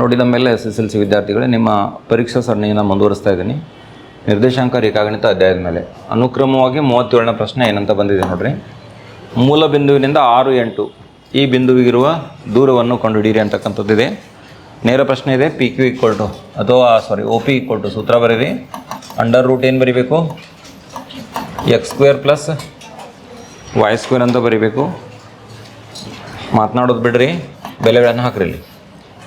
ನೋಡಿದ ಮೇಲೆ S S L C ವಿದ್ಯಾರ್ಥಿಗಳೇ ನಿಮ್ಮ ಪರೀಕ್ಷಾ ಸರಣಿಯನ್ನು ಮುಂದುವರಿಸ್ತಾ ಇದ್ದೀನಿ. ನಿರ್ದೇಶಾಂಕ, ರೇಖಾಗಣಿತ ಅಧ್ಯಾಯದ ಮೇಲೆ. ಅನುಕ್ರಮವಾಗಿ ಮೂವತ್ತೇಳನೇ ಪ್ರಶ್ನೆ ಏನಂತ ಬಂದಿದೆ ನೋಡ್ರಿ. ಮೂಲ ಬಿಂದುವಿನಿಂದ ಆರು ಎಂಟು ಈ ಬಿಂದುವಿಗಿರುವ ದೂರವನ್ನು ಕಂಡುಹಿಡಿಯಿರಿ ಅಂತಕ್ಕಂಥದ್ದಿದೆ. ನೇರ ಪ್ರಶ್ನೆ ಇದೆ ಪಿ ಕ್ಯೂ ಈಕ್ವಲ್ ಟು ಅಥವಾ sorry O P equal to ಸೂತ್ರ ಬರೀರಿ ಅಂಡರ್ ರೂಟ್ ಏನು ಬರೀಬೇಕು? X square plus Y square ಅಂತ ಬರೀಬೇಕು. ಮಾತನಾಡೋದು ಬಿಡ್ರಿ, ಬೆಲೆಗಳನ್ನು ಹಾಕ್ರಿ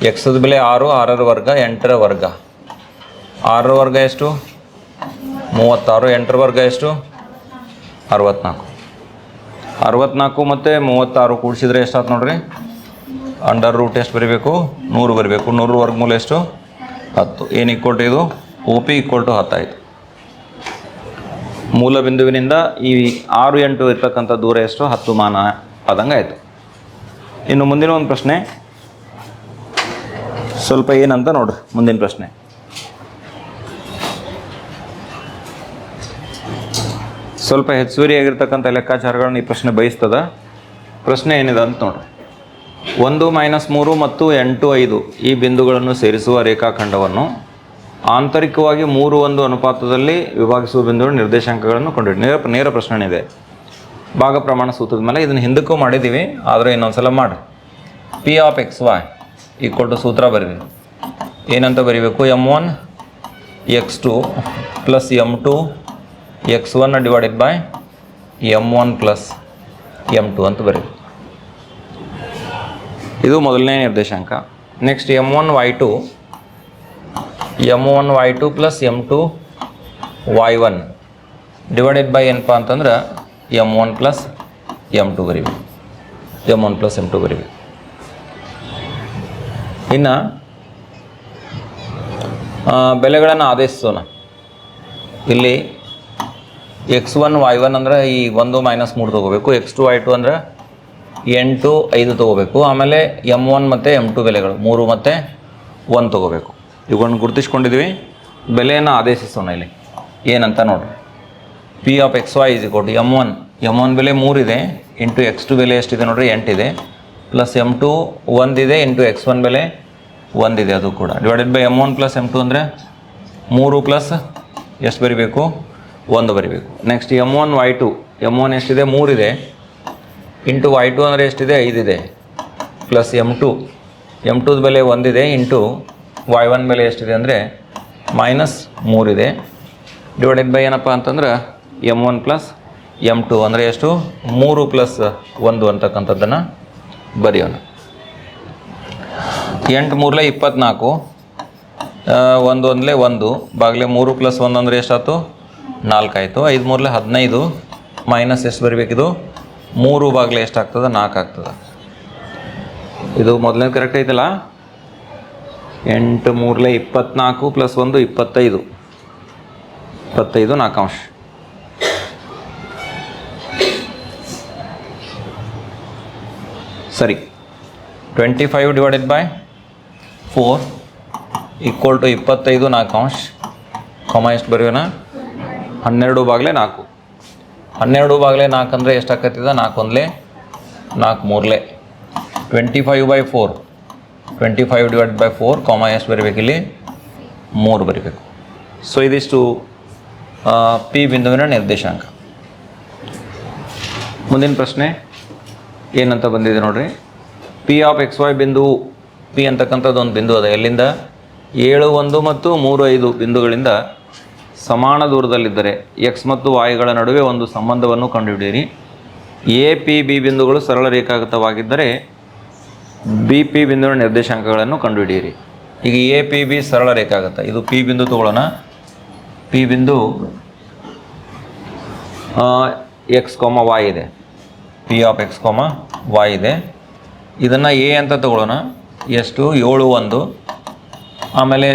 ಎಕ್ಸದ ಬೆಲೆ ಆರು, ಆರರ ವರ್ಗ, ಎಂಟರ ವರ್ಗ. ಆರರ ವರ್ಗ ಎಷ್ಟು? ಮೂವತ್ತಾರು, ಎಂಟರ ವರ್ಗ ಎಷ್ಟು? ಅರವತ್ನಾಲ್ಕು. ಅರವತ್ನಾಲ್ಕು ಮತ್ತು ಮೂವತ್ತಾರು ಕೂಡಿಸಿದ್ರೆ ಎಷ್ಟಾಯ್ತು ನೋಡ್ರಿ? ಅಂಡರ್ ರೂಟ್ ಎಷ್ಟು ಬರೀಬೇಕು? ನೂರು ಬರಬೇಕು. ನೂರು ವರ್ಗಮೂಲ ಎಷ್ಟು? ಹತ್ತು. ಏನು ಈಕ್ವಲ್ ಟು ಇದು? ಒ ಪಿ ಈಕ್ವಲ್ ಟು ಹತ್ತಾಯಿತು. ಮೂಲ ಬಿಂದುವಿನಿಂದ ಈ ಆರು ಎಂಟು ಇರ್ತಕ್ಕಂಥ ದೂರ ಎಷ್ಟು? ಹತ್ತು ಮಾನ ಆದಂಗೆ ಆಯಿತು. ಇನ್ನು ಮುಂದಿನ ಒಂದು ಪ್ರಶ್ನೆ. ಸ್ವಲ್ಪ ಏನಂತ ನೋಡ್ರಿ ಮುಂದಿನ ಪ್ರಶ್ನೆ. ಸ್ವಲ್ಪ ಹೆಚ್ಚುವರಿಯಾಗಿರ್ತಕ್ಕಂಥ ಲೆಕ್ಕಾಚಾರಗಳನ್ನ ಈ ಪ್ರಶ್ನೆ ಬಯಸ್ತದ. ಪ್ರಶ್ನೆ ಏನಿದೆ ಅಂತ ನೋಡ್ರಿ ಒಂದು ಮೈನಸ್ ಮೂರು ಮತ್ತು ಎಂಟು ಐದು ಈ ಬಿಂದುಗಳನ್ನು ಸೇರಿಸುವ ರೇಖಾಖಂಡವನ್ನು ಆಂತರಿಕವಾಗಿ ಮೂರು ಒಂದು ಅನುಪಾತದಲ್ಲಿ ವಿಭಾಗಿಸುವ ಬಿಂದುಗಳ ನಿರ್ದೇಶಾಂಕಗಳನ್ನು ಕೊಂಡಿಡಿ ನೇರ ನೇರ ಪ್ರಶ್ನೆ ಇದೆ ಭಾಗ ಪ್ರಮಾಣ ಸೂತ್ರದ ಮೇಲೆ ಇದನ್ನು ಹಿಂದಕ್ಕೂ ಮಾಡಿದ್ದೀವಿ, ಆದರೆ ಇನ್ನೊಂದು ಸಲ ಮಾಡಿ. P of X Y equal to ಸೂತ್ರ ಬರೀರಿ. ಏನಂತ ಬರೀಬೇಕು? M one X two plus M two X one divided by M one plus M two ಅಂತ ಬರೀರಿ. ಇದು ಮೊದಲನೇ ನಿರ್ದೇಶಾಂಕ. Next M one Y two M one Y two plus M two Y one divided by ಏನಪ್ಪ ಅಂತಂದ್ರೆ M one plus M two ಬರೀಬೇಕು M one plus M two ಬರೀಬೇಕು ಇನ್ನು ಬೆಲೆಗಳನ್ನು ಆದೇಶಿಸೋಣ. ಇಲ್ಲಿ ಎಕ್ಸ್ ಒನ್ ವೈ ಒನ್ ಅಂದರೆ ಈ ಒಂದು ಮೈನಸ್ ಮೂರು ತೊಗೋಬೇಕು. ಎಕ್ಸ್ ಟು ವೈ ಟು ಅಂದರೆ ಎಂಟು ಐದು ತೊಗೋಬೇಕು. ಆಮೇಲೆ ಎಂ ಒನ್ ಮತ್ತು ಎಂ ಟು ಬೆಲೆಗಳು ಮೂರು ಮತ್ತು ಒನ್ ತೊಗೋಬೇಕು. ಇವುಗಳನ್ನು ಗುರುತಿಸ್ಕೊಂಡಿದ್ವಿ ಬೆಲೆಯನ್ನು ಆದೇಶಿಸೋಣ ಇಲ್ಲಿ. ಏನಂತ ನೋಡ್ರಿ. P of X Y is ಕೊಟ್ಟು ಎಂ ಒನ್ ಎಂ ಒನ್ ಬೆಲೆ ಮೂರಿದೆ ಇಂಟು ಎಕ್ಸ್ ಟು ಬೆಲೆ ಎಷ್ಟಿದೆ ನೋಡ್ರಿ? ಎಂಟಿದೆ. ಪ್ಲಸ್ ಎಂ ಟು ಒಂದಿದೆ. ಇಂಟು ಎಕ್ಸ್ ಒನ್ ಬೆಲೆ ಒಂದಿದೆ ಅದು ಕೂಡ. Divided by M one plus M two ಅಂದರೆ ಮೂರು ಪ್ಲಸ್ ಎಷ್ಟು ಬರಿಬೇಕು? ಒಂದು ಬರಿಬೇಕು. Next M one Y two M one ಎಷ್ಟಿದೆ? ಮೂರಿದೆ. ಇಂಟು ವೈ ಟು ಅಂದರೆ ಎಷ್ಟಿದೆ? ಐದಿದೆ. ಪ್ಲಸ್ ಎಂ ಟು ಎಂ ಟೂದ ಬೆಲೆ ಒಂದಿದೆ. ಇಂಟು ವೈ ಒನ್ ಬೆಲೆ ಎಷ್ಟಿದೆ ಅಂದರೆ ಮೈನಸ್ ಮೂರಿದೆ. ಡಿವೈಡೆಡ್ ಬೈ ಏನಪ್ಪ ಅಂತಂದ್ರೆ M one plus M two ಅಂದರೆ ಎಷ್ಟು? ಮೂರು ಪ್ಲಸ್ ಒಂದು ಅಂತಕ್ಕಂಥದ್ದನ್ನು ಬರೆಯೋಣ. ಎಂಟು ಮೂರಲೆ ಇಪ್ಪತ್ನಾಲ್ಕು. ಒಂದು ಒಂದಲೇ ಒಂದು, ಬಾಗಿಲೆ ಮೂರು ಪ್ಲಸ್ ಒಂದು ಅಂದರೆ ಎಷ್ಟಾಯ್ತು? ನಾಲ್ಕಾಯಿತು. ಐದು ಮೂರಲೆ ಹದಿನೈದು, ಮೈನಸ್ ಎಷ್ಟು ಬರಬೇಕಿದು? ಮೂರು ಬಾಗಿಲೆ ಎಷ್ಟಾಗ್ತದೆ? ನಾಲ್ಕು ಆಗ್ತದೆ ಇದು ಮೊದಲನೇ ಕರೆಕ್ಟ್ ಐತಲ್ಲ? ಎಂಟು ಮೂರಲೆ ಇಪ್ಪತ್ನಾಲ್ಕು ಪ್ಲಸ್ ಒಂದು ಇಪ್ಪತ್ತೈದು. ಇಪ್ಪತ್ತೈದು ನಾಲ್ಕಾಂಶ. ಸರಿ. Twenty five divided by four equal to ಇಪ್ಪತ್ತೈದು ನಾಲ್ಕು ಅಂಶ, ಕೊಮ ಎಷ್ಟು ಬರೆಯೋಣ? ಹನ್ನೆರಡು ಬಾಗಿಲೆ ನಾಲ್ಕು. ಹನ್ನೆರಡು ಬಾಗಿಲೆ ನಾಲ್ಕು ಅಂದರೆ ಎಷ್ಟಾಕತ್ತಿದ ನಾಲ್ಕು ಒಂದಲೇ ನಾಲ್ಕು ಮೂರಲೆ twenty five by four. Twenty five divide by four, comma ಎಷ್ಟು ಬರೀಬೇಕು ಇಲ್ಲಿ? ಮೂರು ಬರಿಬೇಕು. ಸೊ ಇದಿಷ್ಟು ಪಿ ಬಿಂದುವಿನ ನಿರ್ದೇಶಾಂಕ. ಮುಂದಿನ ಪ್ರಶ್ನೆ ಏನಂತ ಬಂದಿದೆ ನೋಡ್ರಿ. ಪಿ ಆಫ್ ಎಕ್ಸ್ ವೈ ಬಿಂದು ಪಿ ಅಂತಕ್ಕಂಥದ್ದು ಒಂದು ಬಿಂದು ಅದ. ಎಲ್ಲಿಂದ? ಏಳು, ಒಂದು ಮತ್ತು ಮೂರು, ಐದು ಬಿಂದುಗಳಿಂದ ಸಮಾನ ದೂರದಲ್ಲಿದ್ದರೆ ಎಕ್ಸ್ ಮತ್ತು ವಾಯುಗಳ ನಡುವೆ ಒಂದು ಸಂಬಂಧವನ್ನು ಕಂಡುಹಿಡಿಯಿರಿ. ಎ, ಪಿ, ಬಿ ಬಿಂದುಗಳು ಸರಳ ರೇಖಾಗತವಾಗಿದ್ದರೆ ಬಿ, ಪಿ ಬಿಂದುವಿನ ನಿರ್ದೇಶಾಂಕಗಳನ್ನು ಕಂಡುಹಿಡಿಯಿರಿ. ಈಗ ಎ, ಪಿ, ಬಿ ಸರಳ ರೇಖಾಗತ. ಇದು ಪಿ ಬಿಂದು ತಗೊಳ್ಳೋಣ. ಪಿ ಬಿಂದು ಎಕ್ಸ್ ಕೋಮ ವಾಯ್ ಇದೆ. P of X comma Y ಇದೆ. ಇದನ್ನು ಎ ಅಂತ ತಗೊಳ್ಳೋಣ. ಎಷ್ಟು? ಏಳು ಒಂದು. ಆಮೇಲೆ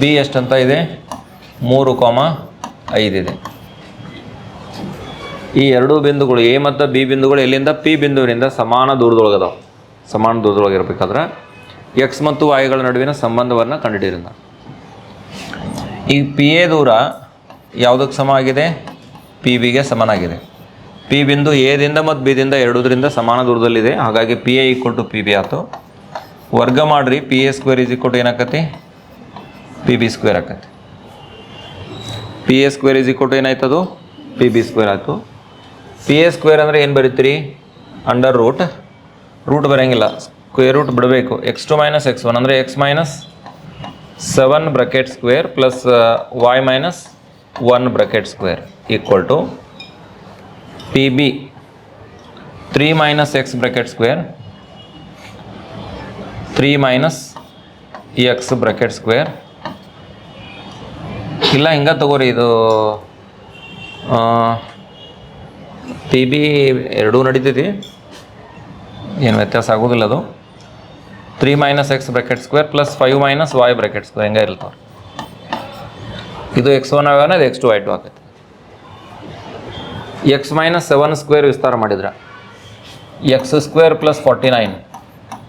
ಬಿ ಎಷ್ಟಂತ ಇದೆ? ಮೂರು ಕಾಮ ಐದಿದೆ ಈ ಎರಡೂ ಬಿಂದುಗಳು ಎ ಮತ್ತು ಬಿ ಬಿಂದುಗಳು ಎಲ್ಲಿಂದ? ಪಿ ಬಿಂದುವಿನಿಂದ ಸಮಾನ ದೂರದೊಳಗದವು. ಸಮಾನ ದೂರದೊಳಗಿರ್ಬೇಕಾದ್ರೆ ಎಕ್ಸ್ ಮತ್ತು ವಾಯುಗಳ ನಡುವಿನ ಸಂಬಂಧವನ್ನು ಕಂಡುಹಿಡಿಯೋಣ ಈ ಪಿ ಎ ದೂರ ಯಾವುದಕ್ಕೆ ಸಮ ಆಗಿದೆ? ಪಿ ಬಿಗೆ ಸಮನಾಗಿದೆ. ಪಿ ಬಿಂದು ಎದಿಂದ ಮತ್ತು ಬಿದಿಂದ ಎರಡೂದರಿಂದ ಸಮಾನ ದೂರದಲ್ಲಿದೆ. ಹಾಗಾಗಿ P A equal to P B ಆಯಿತು. ವರ್ಗ ಮಾಡ್ರಿ P A square is equal ಏನಾಕತಿ P B square ಆಕತಿ P A square is equal to ಏನಾಯ್ತದು? P B square ಆಯಿತು. ಪಿ ಎ ಸ್ಕ್ವೇರ್ ಅಂದರೆ ಏನು ಬರೀತೀರಿ? ಅಂಡರ್ ರೂಟ್ ರೂಟ್ ಬರೋಂಗಿಲ್ಲ. ಸ್ಕ್ವೇರ್ ರೂಟ್ ಬಿಡಬೇಕು. X two minus X one ಅಂದರೆ X minus seven bracket square plus Y minus one bracket square equal to P B three minus X bracket square three minus X bracket square ಇಲ್ಲ, ಹಿಂಗೆ ತಗೋರಿ ಇದು P B ಎರಡೂ ನಡೀತೈತಿ. ಏನು ವ್ಯತ್ಯಾಸ ಆಗೋದಿಲ್ಲ ಅದು. Three minus X bracket square plus five minus Y bracket square ಹಿಂಗೆ ಇರ್ತಾವೆ. ಇದು ಎಕ್ಸ್ ಒನ್ ಆಗೋಣ ಇದು ಎಕ್ಸ್ ಟು ವೈ ಟು ಆಗುತ್ತೆ ಎಕ್ಸ್ ಮೈನಸ್ ಸೆವೆನ್ ಸ್ಕ್ವೇರ್ ವಿಸ್ತಾರ ಮಾಡಿದ್ರೆ. X square plus forty nine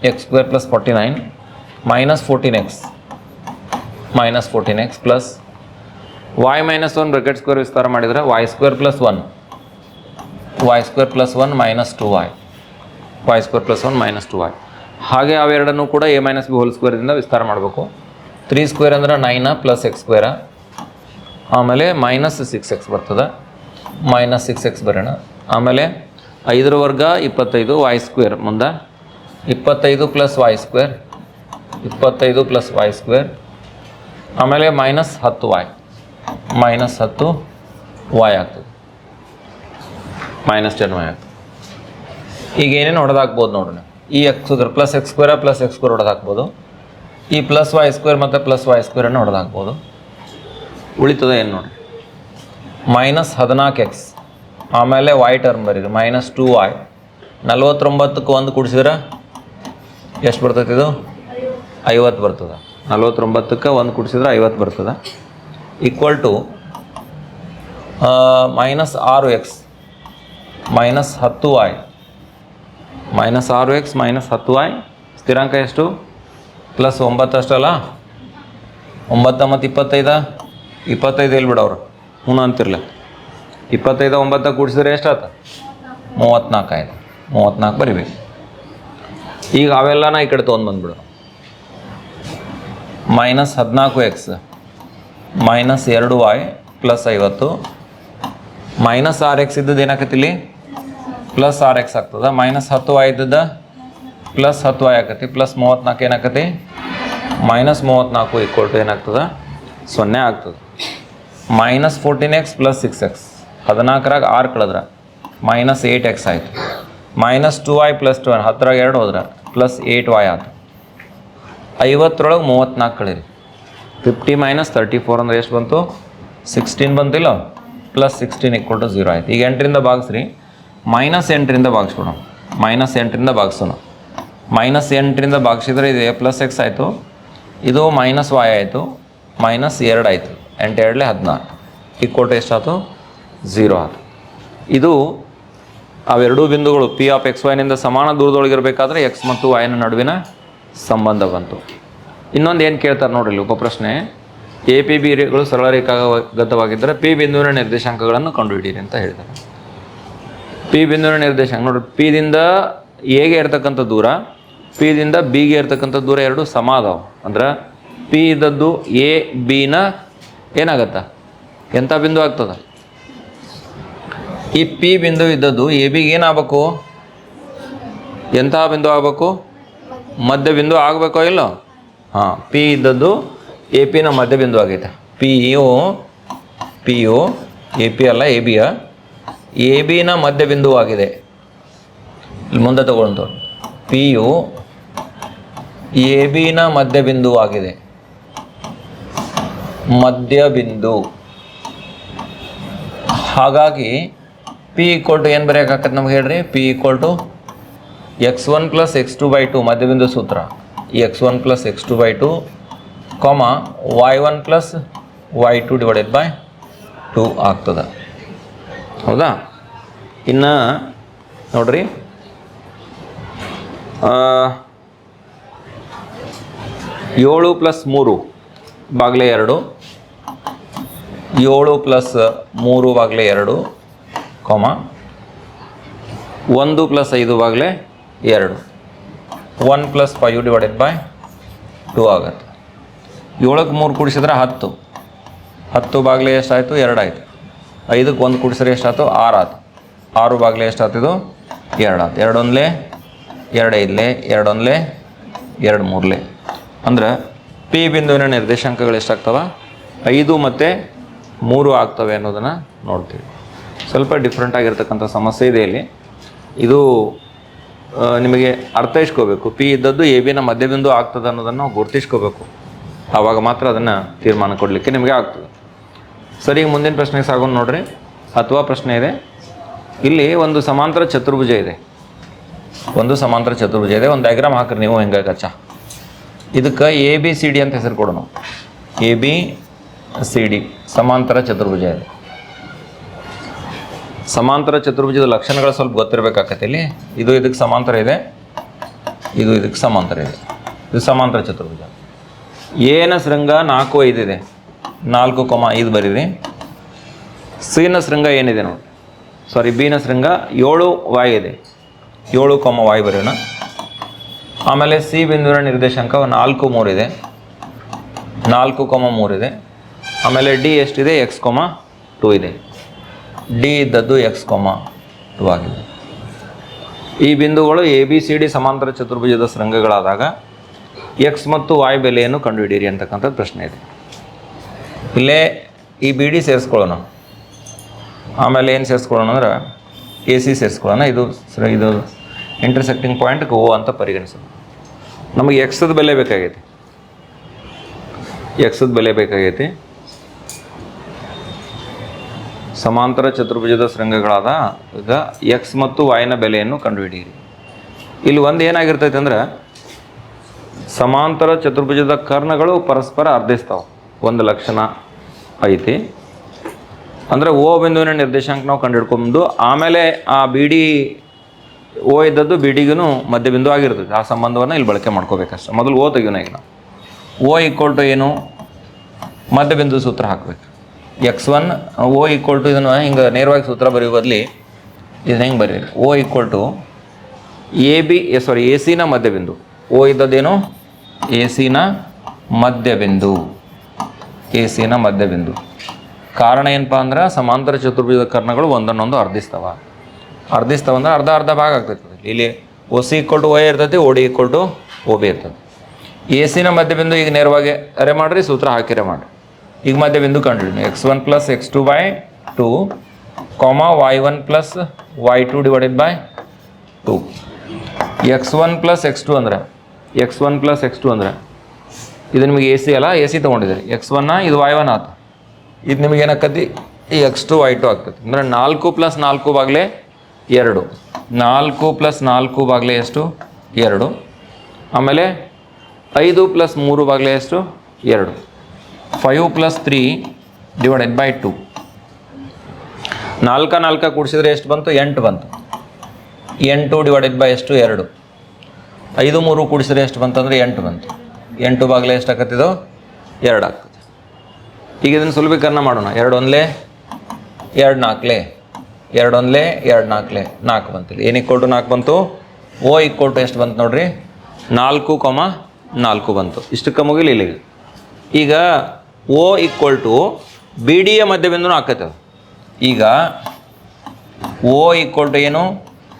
X square plus forty nine minus fourteen X minus fourteen X plus Y minus one bracket square ವಿಸ್ತಾರ ಮಾಡಿದರೆ Y square plus one Y square plus one minus two Y Y square plus one minus two ಹಾಗೆ ಅವೆರಡನ್ನು ಕೂಡ A minus B whole ಸ್ಕ್ವೇರಿಂದ ವಿಸ್ತಾರ ಮಾಡಬೇಕು. Three square ಅಂದ್ರೆ nine plus X square ಆಮೇಲೆ minus six X ಬರ್ತದೆ. ಮೈನಸ್ ಸಿಕ್ಸ್ ಎಕ್ಸ್ ಬರೋಣ. ಆಮೇಲೆ ಐದರ ವರ್ಗ ಇಪ್ಪತ್ತೈದು ವಾಯ್ ಸ್ಕ್ವೇರ್ ಮುಂದೆ. ಇಪ್ಪತ್ತೈದು ಪ್ಲಸ್ ವಾಯ್ ಸ್ಕ್ವೇರ್ ಇಪ್ಪತ್ತೈದು ಪ್ಲಸ್ ವಾಯ್ ಸ್ಕ್ವೇರ್ ಆಮೇಲೆ ಮೈನಸ್ ಹತ್ತು ವಾಯ್ ಮೈನಸ್ ಹತ್ತು ವಾಯ್ ಆಗ್ತದೆ. ಮೈನಸ್ ಟೆನ್ ವಾಯ್ ಆಗ್ತದೆ. ಈಗ ಏನೇನು ಹೊಡೆದಾಕ್ಬೋದು ನೋಡೋಣ ಈ X plus X square plus X square ಹೊಡೆದಾಕ್ಬೋದು ಈ ಪ್ಲಸ್ ವೈ ಸ್ಕ್ವೇರ್ ಮತ್ತು ಪ್ಲಸ್ ವೈ ಸ್ಕ್ವೇರನ್ನು ಹೊಡೆದಾಕ್ಬೋದು ಉಳಿತದೆ ಏನು ನೋಡಿ? ಮೈನಸ್ ಹದಿನಾಲ್ಕು ಎಕ್ಸ್ ಆಮೇಲೆ ವೈ ಟರ್ಮ್ ಬರೀರಿ. ಮೈನಸ್ ಟೂ ವಾಯ್ ನಲ್ವತ್ತೊಂಬತ್ತಕ್ಕೆ ಒಂದು ಕೂಡಿಸಿದ್ರೆ ಎಷ್ಟು ಬರ್ತೈತೆ ಇದು? ಐವತ್ತು ಬರ್ತದೆ. ನಲ್ವತ್ತೊಂಬತ್ತಕ್ಕೆ ಒಂದು ಕುಡಿಸಿದ್ರೆ ಐವತ್ತು ಬರ್ತದೆ. ಈಕ್ವಲ್ ಟು ಮೈನಸ್ ಆರು ಎಕ್ಸ್ ಮೈನಸ್ ಹತ್ತು ವಾಯ್ ಮೈನಸ್ ಆರು ಎಕ್ಸ್ ಮೈನಸ್ ಹತ್ತು ವಾಯ್ ಸ್ಥಿರಾಂಕ ಎಷ್ಟು? ಪ್ಲಸ್ ಒಂಬತ್ತಷ್ಟಲ್ಲ ಒಂಬತ್ತು ಮತ್ತು ಇಪ್ಪತ್ತೈದ? ಇಪ್ಪತ್ತೈದು ಇಲ್ಲಿ ಬಿಡೋರು ಹ್ಞೂ ಅಂತಿರ್ಲ. ಇಪ್ಪತ್ತೈದು ಒಂಬತ್ತ ಕೂಡಿಸಿದ್ರೆ ಎಷ್ಟಾಯ್ತು ಮೂವತ್ತ್ನಾಲ್ಕು ಆಯ್ತು. ಮೂವತ್ತ್ನಾಲ್ಕು ಬರಿಬೇಕು. ಈಗ ಅವೆಲ್ಲನ ಈ ಕಡೆ ತೊಗೊಂಡು ಬಂದ್ಬಿಡು. ಮೈನಸ್ ಹದಿನಾಲ್ಕು ಎಕ್ಸ್ ಮೈನಸ್ ಎರಡು ವಾಯ್ ಪ್ಲಸ್ ಐವತ್ತು. ಮೈನಸ್ ಆರ್ ಎಕ್ಸ್ ಇದ್ದದ್ದು ಏನಾಕತಿಲಿ ಪ್ಲಸ್ ಆರ್ ಎಕ್ಸ್ ಆಗ್ತದೆ. ಮೈನಸ್ ಹತ್ತು ವಾಯ್ ಇದ್ದದ ಪ್ಲಸ್ ಹತ್ತು ವಾಯ್ ಆಕತಿ. ಪ್ಲಸ್ ಮೂವತ್ತ್ನಾಲ್ಕು ಏನಾಕತಿ? ಮೈನಸ್ ಮೂವತ್ತ್ನಾಲ್ಕು ಈಕ್ವಲ್ ಟು ಏನಾಗ್ತದೆ? ಸೊನ್ನೆ ಆಗ್ತದೆ. Minus fourteen X plus six X ಹದಿನಾಲ್ಕರಾಗ ಆರು ಕಳೆದ್ರೆ. ಮೈನಸ್ ಏಯ್ಟ್ ಎಕ್ಸ್ ಆಯಿತು. Minus two Y plus two ಹತ್ತರಾಗ ಎರಡು ಹೋದ್ರೆ. ಪ್ಲಸ್ ಏಯ್ಟ್ ವೈ ಆಯ್ತು ಐವತ್ತರೊಳಗೆ ಮೂವತ್ತ್ನಾಲ್ಕು ಕಳೀರಿ. ಫಿಫ್ಟಿ ಮೈನಸ್ ತರ್ಟಿ ಫೋರ್ ಅಂದ್ರೆ ಎಷ್ಟು ಬಂತು? ಸಿಕ್ಸ್ಟೀನ್ ಬಂತಿಲ್ಲ ಪ್ಲಸ್ ಸಿಕ್ಸ್ಟೀನ್ ಈಕ್ವಲ್ ಝೀರೋ ಆಯ್ತು. ಈಗ ಎಂಟರಿಂದ ಭಾಗಿಸ್ರಿ. ಮೈನಸ್ ಎಂಟರಿಂದ ಭಾಗಿಸ್ಬಿಡೋಣ. ಮೈನಸ್ ಎಂಟರಿಂದ ಭಾಗಿಸೋಣ. ಮೈನಸ್ ಎಂಟರಿಂದ ಭಾಗಿಸಿದ್ರೆ ಇದು ಎ ಪ್ಲಸ್ ಎಕ್ಸ್ ಆಯಿತು. ಇದು ಮೈನಸ್ ವಾಯ್ ಆಯಿತು. ಮೈನಸ್ ಎರಡು ಆಯಿತು. ಎಂಟು ಎರಡಲೇ ಹದಿನಾರು ಈಕ್ವಲ್ ಟು ಎಷ್ಟಾಯ್ತು ಝೀರೋ ಆಯಿತು ಇದು ಅವೆರಡೂ ಬಿಂದುಗಳು ಪಿ ಆಫ್ ಎಕ್ಸ್ ವೈನಿಂದ ಸಮಾನ ದೂರದೊಳಗಿರಬೇಕಾದ್ರೆ ಎಕ್ಸ್ ಮತ್ತು ವೈನ ನಡುವಿನ ಸಂಬಂಧ ಬಂತು. ಇನ್ನೊಂದು ಏನು ಕೇಳ್ತಾರೆ ನೋಡ್ರಿ ಇಲ್ಲಿ ಉಪಪ್ರಶ್ನೆ. ಎ ಪಿ ಬಿ ರೇಗಳು ಸರಳ ರೇಖಾಗತವಾಗಿದ್ದರೆ ಪಿ ಬಿಂದುವಿನ ನಿರ್ದೇಶಾಂಕಗಳನ್ನು ಕಂಡುಹಿಡಿಯಿರಿ ಅಂತ ಹೇಳ್ತಾರೆ ಪಿ ಬಿಂದುವಿನ ನಿರ್ದೇಶಾಂಕ ನೋಡ್ರಿ ಪಿದಿಂದ ಎಗೆ ಇರ್ತಕ್ಕಂಥ ದೂರ ಪಿದಿಂದ ಬಿಗೆ ಇರ್ತಕ್ಕಂಥ ದೂರ ಎರಡು ಸಮ ಅದಾವೆ. ಅಂದ್ರೆ ಪಿ ಇದ್ದದ್ದು ಎ ಬಿನ ಏನಾಗತ್ತ? ಎಂಥ ಬಿಂದು ಆಗ್ತದ? ಈ ಪಿ ಬಿಂದು ಇದ್ದದ್ದು ಎ ಬಿಗೆ ಏನಾಗಬೇಕು? ಎಂತಹ ಬಿಂದು ಆಗಬೇಕು? ಮಧ್ಯ ಬಿಂದು ಆಗಬೇಕೋ ಇಲ್ಲೋ? ಹಾಂ, ಪಿ ಇದ್ದದ್ದು ಎ ಪಿನ ಮಧ್ಯ ಬಿಂದು ಆಗೈತೆ. P U P U, A P ಅಲ್ಲ ಎ ಬಿಯ ಎ ಬಿನ ಮಧ್ಯ ಬಿಂದು ಆಗಿದೆ. ಮುಂದೆ ತಗೊಂಡು ಪಿ ಯು, ಎ ಬಿನ ಮಧ್ಯ ಬಿಂದು ಆಗಿದೆ. ಮಧ್ಯ ಬಿಂದು. ಹಾಗಾಗಿ ಪಿ ಈಕ್ವಲ್ ಟು ಏನು ಬರೆಯೋಕ್ಕಾಗತ್ತೆ ನಮ್ಗೆ ಹೇಳ್ರಿ. P equal to X one plus X two by two ಮಧ್ಯಬಿಂದು ಸೂತ್ರ. X one plus X two by two comma Y one plus Y two divided by two ಆಗ್ತದೆ. ಹೌದಾ? ಇನ್ನು ನೋಡ್ರಿ. ಏಳು ಪ್ಲಸ್ ಮೂರು ಬಾಗಿಲೆ ಎರಡು. ಏಳು ಪ್ಲಸ್ ಮೂರು ಬಾಗಿಲೆ ಎರಡು. ಕಾಮ ಒಂದು ಪ್ಲಸ್ ಐದು ಬಾಗಲೇ ಎರಡು. One plus five divided by two ಆಗುತ್ತೆ. ಏಳಕ್ಕೆ ಮೂರು ಕೂಡಿಸಿದ್ರೆ ಹತ್ತು. ಹತ್ತು ಬಾಗಿಲೆ ಎಷ್ಟಾಯಿತು? ಎರಡು ಆಯಿತು ಐದಕ್ಕೆ ಒಂದು ಕೂಡಿಸಿದ್ರೆ ಎಷ್ಟಾಯ್ತು? ಆರು ಆಯ್ತು ಆರು ಬಾಗಿಲೆ ಎಷ್ಟಾಗ್ತಿದ್ದು ಎರಡು ಆಯ್ತು ಎರಡು ಒಂದ್ಲೆ ಎರಡು ಐದ್ಲೆ ಎರಡು ಒಂದ್ಲೆ ಎರಡು ಮೂರ್ಲೆ ಅಂದ್ರೆ ಪಿ ಬಿಂದುವಿನ ನಿರ್ದೇಶಾಂಕಗಳು ಎಷ್ಟಾಗ್ತವೆ? ಐದು ಮತ್ತು ಮೂರು ಆಗ್ತವೆ ಅನ್ನೋದನ್ನು ನೋಡ್ತೀವಿ. ಸ್ವಲ್ಪ ಡಿಫ್ರೆಂಟ್ ಆಗಿರ್ತಕ್ಕಂಥ ಸಮಸ್ಯೆ ಇದೆ ಇಲ್ಲಿ. ಇದು ನಿಮಗೆ ಅರ್ಥೈಸ್ಕೋಬೇಕು. ಪಿ ಇದ್ದದ್ದು ಎ ಬಿನ ಮಧ್ಯಬಿಂದು ಆಗ್ತದೆ ಅನ್ನೋದನ್ನು ಗುರುತಿಸ್ಕೋಬೇಕು. ಆವಾಗ ಮಾತ್ರ ಅದನ್ನು ತೀರ್ಮಾನ ಕೊಡಲಿಕ್ಕೆ ನಿಮಗೆ ಆಗ್ತದೆ. ಸರಿ ಮುಂದಿನ ಪ್ರಶ್ನೆಗೆ ಸಾಗೋಣ ನೋಡ್ರಿ. ಅಥವಾ ಪ್ರಶ್ನೆ ಇದೆ. ಇಲ್ಲಿ ಒಂದು ಸಮಾಂತರ ಚತುರ್ಭುಜ ಇದೆ. ಒಂದು ಸಮಾಂತರ ಚತುರ್ಭುಜ ಇದೆ. ಒಂದು ಡಯಾಗ್ರಾಮ್ ಹಾಕ್ರಿ ನೀವು ಹೆಂಗೆ ಕಚ್ಚ. ಇದಕ್ಕೆ ಎ ಬಿ ಸಿ ಡಿ ಅಂತ ಹೆಸರು ಕೊಡೋಣ. ಎ ಬಿ ಸಿ ಡಿ ಸಮಾಂತರ ಚತುರ್ಭುಜ ಇದೆ. ಸಮಾಂತರ ಚತುರ್ಭುಜದ ಲಕ್ಷಣಗಳು ಸ್ವಲ್ಪ ಗೊತ್ತಿರಬೇಕಾಗತ್ತೆ ಇಲ್ಲಿ. ಇದು ಇದಕ್ಕೆ ಸಮಾಂತರ ಇದೆ. ಇದು ಇದಕ್ಕೆ ಸಮಾಂತರ ಇದೆ. ಇದು ಸಮಾಂತರ ಚತುರ್ಭುಜ. ಏನ ಶೃಂಗ ನಾಲ್ಕು ಐದು ಇದೆ. ನಾಲ್ಕು ಕೊಮ ಐದು ಬರೀರಿ. ಸಿನ ಶೃಂಗ ಏನಿದೆ ನೋಡಿ. ಸಾರಿ ಬಿನ ಶೃಂಗ ಏಳು ವಾಯ್ ಇದೆ. ಏಳು ಕೊಮ ವಾಯ್ ಬರೆಯೋಣ. ಆಮೇಲೆ ಸಿ ಬಿಂದುವಿನ ನಿರ್ದೇಶಾಂಕ ನಾಲ್ಕು ಮೂರಿದೆ ನಾಲ್ಕು ಕೊಮ ಮೂರಿದೆ ಆಮೇಲೆ ಡಿ ಎಷ್ಟಿದೆ? ಎಕ್ಸ್ ಕೊಮ ಟೂ ಇದೆ. ಡಿ ಇದ್ದದ್ದು ಎಕ್ಸ್ ಕೊಮ ಟು ಆಗಿದೆ ಈ ಬಿಂದುಗಳು ಎ ಬಿ ಸಿ ಡಿ ಸಮಾಂತರ ಚತುರ್ಭುಜದ ಶೃಂಗಗಳಾದಾಗ ಎಕ್ಸ್ ಮತ್ತು ವಾಯ್ ಬೆಲೆಯನ್ನು ಕಂಡುಹಿಡಿಯಿರಿ ಅಂತಕ್ಕಂಥದ್ದು ಪ್ರಶ್ನೆ ಇದೆ. ಇಲ್ಲೇ ಈ ಬಿ ಡಿ ಸೇರಿಸ್ಕೊಳ್ಳೋಣ. ಆಮೇಲೆ ಏನು ಸೇರಿಸ್ಕೊಳ್ಳೋಣ ಅಂದ್ರೆ ಎ ಸಿ ಸೇರಿಸ್ಕೊಳ್ಳೋಣ. ಇದು ಇದು ಇಂಟರ್ಸೆಕ್ಟಿಂಗ್ ಪಾಯಿಂಟ್ಗೆ ಓ ಅಂತ ಪರಿಗಣಿಸೋಣ. ನಮಗೆ ಎಕ್ಸದ ಬೆಲೆ ಬೇಕಾಗೈತಿ. ಎಕ್ಸದ ಬೆಲೆ ಬೇಕಾಗೈತಿ. ಸಮಾಂತರ ಚತುರ್ಭುಜದ ಶೃಂಗಗಳಾದ ಎಕ್ಸ್ ಮತ್ತು ವಾಯ್ನ ಬೆಲೆಯನ್ನು ಕಂಡುಹಿಡಿಯಿರಿ. ಇಲ್ಲಿ ಒಂದು ಏನಾಗಿರ್ತೈತೆ ಅಂದ್ರೆ ಸಮಾಂತರ ಚತುರ್ಭುಜದ ಕರ್ಣಗಳು ಪರಸ್ಪರ ಅರ್ಧಿಸ್ತಾವೆ. ಒಂದು ಲಕ್ಷಣ ಐತಿ. ಅಂದರೆ ಓ ಬಿಂದುವಿನ ನಿರ್ದೇಶಾಂಕ ನಾವು ಕಂಡುಹಿಡ್ಕೊಂಡು ಆಮೇಲೆ ಆ ಬಿ ಡಿ ಓ ಇದ್ದದ್ದು ಬಿ ಡಿಗೂ ಮಧ್ಯಬಿಂದು ಆಗಿರ್ತದೆ ಆ ಸಂಬಂಧವನ್ನು ಇಲ್ಲಿ ಬಳಕೆ ಮಾಡ್ಕೋಬೇಕಷ್ಟೆ. ಮೊದಲು ಓ ತೆಗಿಯೋಣ ಈಗ ನಾವು. ಓ ಈಕ್ವಲ್ ಟು ಏನು? ಮಧ್ಯಬಿಂದು ಸೂತ್ರ ಹಾಕಬೇಕು. X one O equal to ಇದನ್ನು ಹಿಂಗೆ ನೇರವಾಗಿ ಸೂತ್ರ ಬರೆಯೋ ಬದಲಿ ಇದನ್ನ ಹೆಂಗೆ ಬರೀರಿ O equal to A B sorry A ಸಿನ ಮಧ್ಯಬಿಂದು. ಓ ಇದ್ದದ್ದೇನು? ಎ ಸಿನ ಮಧ್ಯಬಿಂದು. ಎ ಸಿನ ಮಧ್ಯಬಿಂದು. ಕಾರಣ ಏನಪ್ಪ ಅಂದ್ರೆ ಸಮಾಂತರ ಚತುರ್ಭುಜ ಕರ್ಣಗಳು ಒಂದನ್ನೊಂದು ಅರ್ಧಿಸ್ತವ. ಅರ್ಧಿಸ್ತವ ಅಂದ್ರೆ ಅರ್ಧ ಅರ್ಧ ಭಾಗ ಆಗ್ತೈತದೆ. ಇಲ್ಲಿ O C equal to O ಇರ್ತೈತಿ O D equal to O B ಇರ್ತದೆ ಎ ಸಿನ ಮಧ್ಯಬಿಂದು ಈಗ ನೇರವಾಗಿ ಅರೆ ಮಾಡಿರಿ, ಸೂತ್ರ ಹಾಕಿರೆ ಮಾಡಿ ಈಗ ಮಧ್ಯಬಿಂದು ಕಂಡುಹಿಡಿಯೋಣ. X one plus X two by two comma Y one plus Y two divided by two X one plus X two ಅಂದರೆ X one plus X two ಅಂದರೆ, ಇದು ನಿಮಗೆ ಎ ಸಿ ಅಲ್ಲ ಎ ಸಿ ತೊಗೊಂಡಿದ್ದೀರಿ. ಎಕ್ಸ್ ಒನ್ನ ಇದು y one ಆತು. ಇದು ನಿಮಗೆ ಏನಾಕತಿ ಈ ಎಕ್ಸ್ ಟು ವೈ ಟು ಆಗ್ತದೆ ಅಂದರೆ ನಾಲ್ಕು ಪ್ಲಸ್ ನಾಲ್ಕು ಬಾಗಲೇ ಎರಡು. ನಾಲ್ಕು ಪ್ಲಸ್ ನಾಲ್ಕು ಬಾಗಲೇ ಎಷ್ಟು? ಎರಡು. ಆಮೇಲೆ ಐದು ಪ್ಲಸ್ ಮೂರು ಬಾಗಿಲೆ ಎಷ್ಟು? ಎರಡು. Five plus three divided by two ನಾಲ್ಕ ನಾಲ್ಕ ಕೂಡಿಸಿದ್ರೆ ಎಷ್ಟು ಬಂತು? ಎಂಟು ಬಂತು. ಎಂಟು ಡಿವೈಡೆಡ್ ಬೈ ಎಷ್ಟು? ಎರಡು. ಐದು ಮೂರು ಕೂಡಿಸಿದ್ರೆ ಎಷ್ಟು ಬಂತಂದರೆ ಎಂಟು ಬಂತು. ಎಂಟು ಬಾಗಿಲೆ ಎಷ್ಟು ಆಕತ್ತಿದು ಎರಡು ಆಗ್ತದೆ ಈಗ ಇದನ್ನು ಸುಲಭೀಕರಣ ಮಾಡೋಣ. ಎರಡು ಒಂದಲೇ, ಎರಡು ನಾಲ್ಕಲೇ. ಎರಡು ಒಂದಲೇ, ಎರಡು ನಾಲ್ಕಲೇ. ನಾಲ್ಕು ಬಂತು ಇಲ್ಲಿ. ಇಕ್ವಲ್ ಕೊಟ್ಟು ನಾಲ್ಕು ಬಂತು? ಓ ಇಕ್ವಲ್ ಟು ಎಷ್ಟು ಬಂತು ನೋಡ್ರಿ? ನಾಲ್ಕು ಕೊಮ ನಾಲ್ಕು ಬಂತು. ಇಷ್ಟಕ್ಕೆ ಮುಗಿಲಿ ಇಲ್ಲಿಗೆ. ಈಗ O equal to B A ಮಧ್ಯಬಿಂದುನೂ ಆಕತ್ತೆ ಅದು ಈಗ ಓ ಈಕ್ವಲ್ ಟು ಏನು?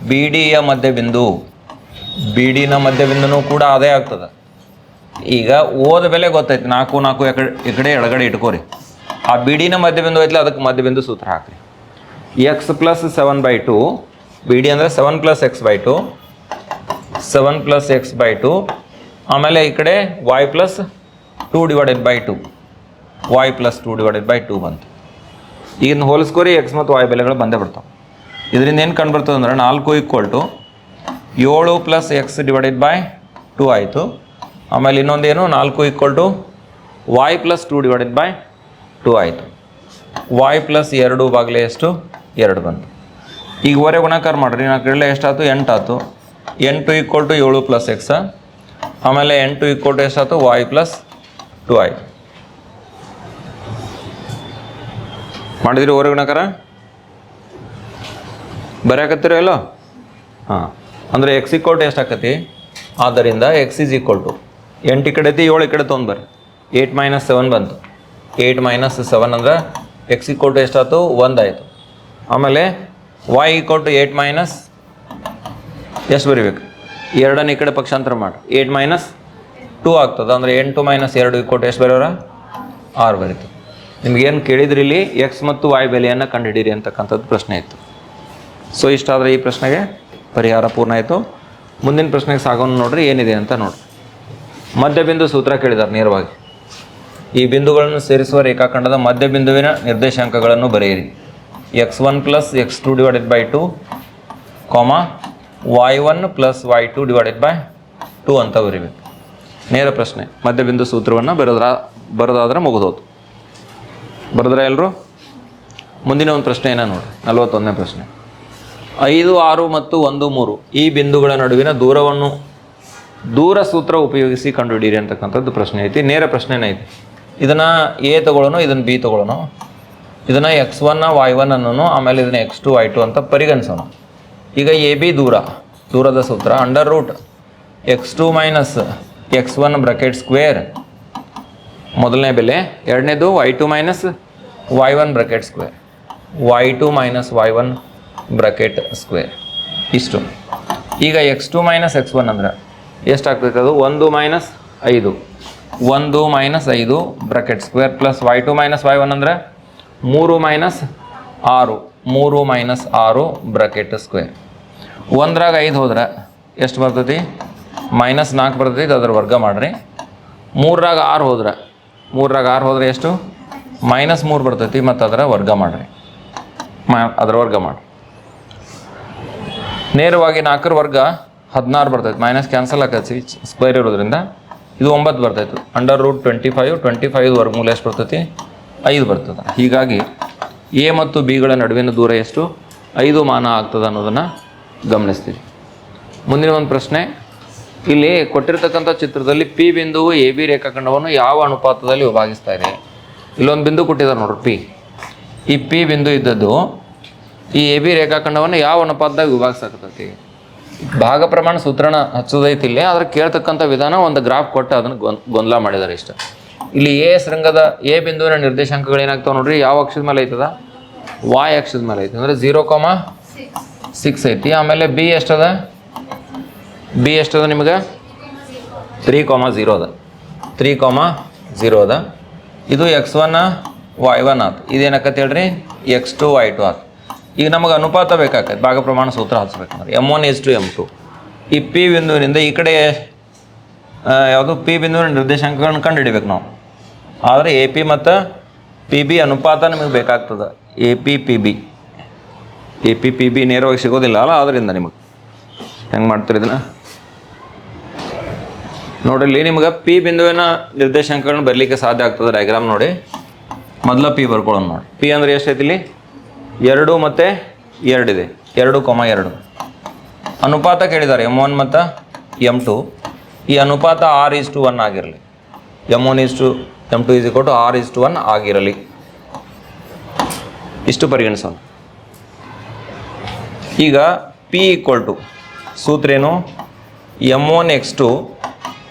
ಬಿ ಡಿ ಎ ಮಧ್ಯಬಿಂದು. ಬಿ ಡಿನ ಮಧ್ಯಬಿಂದುನೂ ಕೂಡ ಅದೇ ಆಗ್ತದೆ. ಈಗ ಓದ ಬೆಲೆ ಗೊತ್ತೈತಿ. ನಾಲ್ಕು ನಾಲ್ಕು ಎಕಡೆ ಈ ಕಡೆ ಎಡಗಡೆ ಇಟ್ಕೋರಿ. ಆ ಬಿಡಿನ ಮಧ್ಯಬಿಂದು ಐತ್ಲ, ಅದಕ್ಕೆ ಮಧ್ಯಬಿಂದು ಸೂತ್ರ ಹಾಕ್ರಿ. X plus seven by two B D ಅಂದರೆ seven plus x by two seven plus x by two ಆಮೇಲೆ ಈ ಕಡೆ y plus two divided by two y plus two divided by two ಬಂತು. ಈಗಿನ ಹೋಲಿಸ್ಕೋರಿ ಎಕ್ಸ್ ಮತ್ತು ವೈ ಬೆಲೆಗಳು ಬಂದೇ ಬರ್ತಾವೆ ಇದರಿಂದ ಏನು ಕಂಡು ಬರ್ತದೆ ಅಂದರೆ ನಾಲ್ಕು ಈಕ್ವಲ್ ಟು ಏಳು plus x divided by two ಆಯಿತು. ಆಮೇಲೆ ಇನ್ನೊಂದೇನು ನಾಲ್ಕು equal to y plus two divided by two ಆಯಿತು. ವೈ ಪ್ಲಸ್ ಎರಡು ಬಾಗಿಲೆ ಎಷ್ಟು? ಎರಡು ಬಂತು. ಈಗ ಹೊರೆ ಗುಣಾಕಾರ ಮಾಡಿರಿ. ನಾಲ್ಕು ಕೇಳಲೆ ಎಷ್ಟಾಯ್ತು? ಎಂಟಾಯ್ತು. ಎಂಟು ಈಕ್ವಲ್ ಟು ಏಳು ಪ್ಲಸ್ ಎಕ್ಸ ಆಮೇಲೆ ಎಂಟು ಈಕ್ವಲ್ ಟು ಎಷ್ಟಾಯ್ತು? ವಾಯ್ ಪ್ಲಸ್ ಟು ಐ ಮಾಡಿದ್ರಿ ಹೊರೆ ಗುಣಾಕಾರ ಬರೆಯಕತ್ತೀರ ಎಲ್ಲೋ? ಹಾಂ. ಅಂದರೆ ಎಕ್ಸ್ ಈಕ್ವಲ್ ಟು ಎಷ್ಟು ಆಕತಿ ಆದ್ದರಿಂದ ಎಕ್ಸ್ ಈಸ್ ಈಕ್ವಲ್ ಟು ಎಂಟು ಈ ಕಡೆ ಐತಿ, ಏಳು ಈ ಕಡೆ ತೊಗೊಂಡ್ಬರ್ರಿ ಏಯ್ಟ್ ಮೈನಸ್ ಸೆವೆನ್ ಬಂತು. ಏಯ್ಟ್ ಮೈನಸ್ ಸೆವೆನ್ ಅಂದ್ರೆ ಎಕ್ಸ್ ಈಕ್ವಲ್ ಟು ಎಷ್ಟಾಯ್ತು? ಒಂದು ಆಯಿತು. ಆಮೇಲೆ y equal to eight minus ಎಷ್ಟು ಬರಿಬೇಕು? ಎರಡನೇ ಕಡೆ ಪಕ್ಷಾಂತರ ಮಾಡಿ. ಏಯ್ಟ್ ಮೈನಸ್ ಟೂ ಆಗ್ತದೆ? ಅಂದರೆ ಎಂಟು ಮೈನಸ್ ಎರಡು ಕೊಟ್ಟು ಎಷ್ಟು ಬರೋರ? ಆರು ಬರೀತು. ನಿಮಗೇನು ಕೇಳಿದ್ರಿ ಇಲ್ಲಿ? ಎಕ್ಸ್ ಮತ್ತು ವಾಯ್ ಬೆಲೆಯನ್ನು ಕಂಡುಹಿಡೀರಿ ಅಂತಕ್ಕಂಥದ್ದು ಪ್ರಶ್ನೆ ಇತ್ತು. ಸೊ ಇಷ್ಟಾದರೆ ಈ ಪ್ರಶ್ನೆಗೆ ಪರಿಹಾರ ಪೂರ್ಣ ಆಯಿತು. ಮುಂದಿನ ಪ್ರಶ್ನೆಗೆ ಸಾಗೋಣ ನೋಡ್ರಿ, ಏನಿದೆ ಅಂತ ನೋಡ್ರಿ. ಮಧ್ಯಬಿಂದು ಸೂತ್ರ ಕೇಳಿದ್ದಾರೆ ನೇರವಾಗಿ. ಈ ಬಿಂದುಗಳನ್ನು ಸೇರಿಸುವ ರೇಖಾಖಂಡದ ಮಧ್ಯಬಿಂದುವಿನ ನಿರ್ದೇಶಾಂಕಗಳನ್ನು ಬರೆಯಿರಿ. X one plus x two divided by two comma y one plus y two divided by two ಅಂತ ಬರಿಬೇಕು. ನೇರ ಪ್ರಶ್ನೆ. ಮಧ್ಯಬಿಂದು ಸೂತ್ರವನ್ನು ಬರೋದ್ರ, ಬರೋದಾದ್ರೆ ಮುಗಿದೋದು ಬರೆದ್ರೆ ಎಲ್ಲರೂ ಮುಂದಿನ ಒಂದು ಪ್ರಶ್ನೆ ಏನ ನೋಡಿ ನಲವತ್ತೊಂದನೇ ಪ್ರಶ್ನೆ. ಐದು, ಆರು ಮತ್ತು ಒಂದು, ಮೂರು ಈ ಬಿಂದುಗಳ ನಡುವಿನ ದೂರವನ್ನು ದೂರ ಸೂತ್ರ ಉಪಯೋಗಿಸಿ ಕಂಡುಹಿಡಿಯಿರಿ ಅಂತಕ್ಕಂಥದ್ದು ಪ್ರಶ್ನೆ ಐತಿ. ನೇರ ಪ್ರಶ್ನೆನೇ ಐತಿ. ಇದನ್ನು ಎ ತಗೊಳ್ಳೋಣ ಇದನ್ನು ಬಿ ತಗೊಳ್ಳೋಣ ಇದನ್ನು ಎಕ್ಸ್ ಒನ್ನ ವೈ ಒನ್ ಅನ್ನೋನು, ಆಮೇಲೆ ಇದನ್ನು ಎಕ್ಸ್ ಟು, ವೈ ಟು ಅಂತ ಪರಿಗಣಿಸೋಣ. ಈಗ ಎ ಬಿ ದೂರ. ದೂರದ ಸೂತ್ರ under root x two minus x one bracket square. ಮೊದಲನೇ ಬೆಲೆ, ಎರಡನೇದು y two minus y one bracket square. Y two minus y one bracket square. ಇಷ್ಟು. ಈಗ x two minus x one ಅಂದ್ರೆ ಅದು? ಒಂದು ಮೈನಸ್ ಐದು. ಒಂದು ಮೈನಸ್ ಐದು bracket square plus y two minus y one ಅಂದ್ರೆ ಮೂರು ಮೈನಸ್ ಆರು. ಮೂರು ಮೈನಸ್ ಆರು ಬ್ರಕೆಟ್ ಸ್ಕ್ವೇರ್. ಒಂದ್ರಾಗ ಐದು ಹೋದ್ರೆ ಎಷ್ಟು ಬರ್ತೈತಿ? ಮೈನಸ್ ನಾಲ್ಕು ಬರ್ತೈತಿ ಅದ್ರ ವರ್ಗ ಮಾಡಿರಿ. ಮೂರಾಗ ಆರು ಹೋದ್ರೆ ಮೂರಾಗ ಆರು ಹೋದ್ರೆ ಎಷ್ಟು? ಮೈನಸ್ ಮೂರು ಬರ್ತೈತಿ, ಮತ್ತು ಅದರ ವರ್ಗ ಮಾಡಿರಿ. ಅದರ ವರ್ಗ ಮಾಡಿ. ನೇರವಾಗಿ ನಾಲ್ಕರ ವರ್ಗ ಹದಿನಾರು ಬರ್ತೈತೆ, ಮೈನಸ್ ಕ್ಯಾನ್ಸಲ್ ಆಕತಿ ಸ್ಕ್ವೇರ್ ಇರೋದ್ರಿಂದ ಇದು ಒಂಬತ್ತು ಬರ್ತೈತೆ. Under root twenty five twenty five ವರ್ಗಮೂಲ ಎಷ್ಟು ಬರ್ತೈತಿ? ಐದು ಬರ್ತದೆ. ಹೀಗಾಗಿ ಎ ಮತ್ತು ಬಿಗಳ ನಡುವಿನ ದೂರ ಎಷ್ಟು? ಐದು ಮಾನ ಆಗ್ತದೆ ಅನ್ನೋದನ್ನು ಗಮನಿಸ್ತೀವಿ ಮುಂದಿನ ಒಂದು ಪ್ರಶ್ನೆ ಇಲ್ಲಿ ಕೊಟ್ಟಿರ್ತಕ್ಕಂಥ ಚಿತ್ರದಲ್ಲಿ ಪಿ ಬಿಂದುವು ಎ ಬಿ ರೇಖಾಖಂಡವನ್ನು ಯಾವ ಅನುಪಾತದಲ್ಲಿ ವಿಭಾಗಿಸ್ತಾ ಇದೆ? ಇಲ್ಲೊಂದು ಬಿಂದು ಕೊಟ್ಟಿದ್ದಾರೆ ನೋಡ್ರಿ, ಪಿ. ಈ ಪಿ ಬಿಂದು ಇದ್ದದ್ದು ಈ ಎ ಬಿ ರೇಖಾಖಂಡವನ್ನು ಯಾವ ಅನುಪಾತದಾಗ ವಿಭಾಗಿಸಾಕತ್ತೈತಿ ಭಾಗ ಪ್ರಮಾಣ ಸೂತ್ರಣ ಹಚ್ಚೋದೈತಿ ಇಲ್ಲಿ, ಆದ್ರೆ ಕೇಳ್ತಕ್ಕಂಥ ವಿಧಾನ ಒಂದು ಗ್ರಾಫ್ ಕೊಟ್ಟು ಅದನ್ನು ಗೊಂದ್, ಗೊಂದಲ ಮಾಡಿದ್ದಾರೆ ಇಷ್ಟ. ಇಲ್ಲಿ ಎ ಶೃಂಗದ ಎ ಬಿಂದುವಿನ ನಿರ್ದೇಶಾಂಕಗಳು ಏನಾಗ್ತಾವೆ ನೋಡ್ರಿ, ಯಾವ ಅಕ್ಷದ ಮೇಲೆ ಐತದ? ವಾಯ್ ಅಕ್ಷದ ಮೇಲೆ ಐತಿ, ಅಂದರೆ ಜೀರೋ ಕಾಮ ಸಿಕ್ಸ್ ಐತಿ. ಆಮೇಲೆ ಬಿ ಎಷ್ಟದ? ಬಿ ಎಷ್ಟದ ನಿಮಗೆ? ತ್ರೀ ಕಾಮ ಝೀರೋ ಅದ. ತ್ರೀ ಕಾಮ ಝೀರೋ ಅದ. ಇದು ಎಕ್ಸ್ ಒನ್ ವೈ ಒನ್ ಆತು. ಇದೇನಕ್ಕಂತ ಹೇಳ್ರಿ? ಎಕ್ಸ್ ಟು ವೈ ಟು ಆತು. ಈಗ ನಮಗೆ ಅನುಪಾತ ಬೇಕಾಗತ್ತೆ ಭಾಗ ಪ್ರಮಾಣ ಸೂತ್ರ ಹಚ್ಬೇಕಂದ್ರೆ M one is two M two. ಈ ಪಿ ಬಿಂದುವಿನಿಂದ ಈ ಕಡೆ ಯಾವುದು ಪಿ ಬಿಂದುವಿನ ನಿರ್ದೇಶಾಂಕಗಳನ್ನು ಕಂಡು ಹಿಡಿಬೇಕು ನಾವು. ಆದರೆ ಎ ಪಿ ಮತ್ತು ಪಿ ಬಿ ಅನುಪಾತ ನಿಮಗೆ ಬೇಕಾಗ್ತದೆ. A P P B. A P P B ನೇರವಾಗಿ ಸಿಗೋದಿಲ್ಲ ಅಲ್ಲ ಆದ್ದರಿಂದ ನಿಮಗೆ. ಹೆಂಗೆ ಮಾಡ್ತೀರಿ ಇದನ್ನು? ನೋಡ್ರಿ, ನಿಮ್ಗೆ ಪಿ ಬಿಂದುವಿನ ನಿರ್ದೇಶಾಂಕಗಳನ್ನ ಬರಲಿಕ್ಕೆ ಸಾಧ್ಯ ಆಗ್ತದೆ ಡಯಾಗ್ರಾಮ್ ನೋಡಿ. ಮೊದಲ ಪಿ ಬರ್ಕೊಳ್ಳೋಣ ನೋಡಿ ಪಿ ಅಂದರೆ ಎಷ್ಟೈತಿ ಇಲ್ಲಿ? ಎರಡು ಮತ್ತು ಎರಡಿದೆ ಎರಡು ಕೊಮ ಎರಡು. ಅನುಪಾತ ಕೇಳಿದ್ದಾರೆ ಎಂ ಒನ್ ಮತ್ತು ಎಂ ಟು. ಈ ಅನುಪಾತ ಆರ್ ಈಸ್ ಟು ಒನ್ ಆಗಿರಲಿ. M one is to M two is equal to R is to one ಆಗಿರಲಿ. ಇಷ್ಟು ಪರಿಗಣಿಸೋಣ. ಈಗ ಪಿ ಈಕ್ವಲ್ ಟು ಸೂತ್ರ ಏನು? M one x two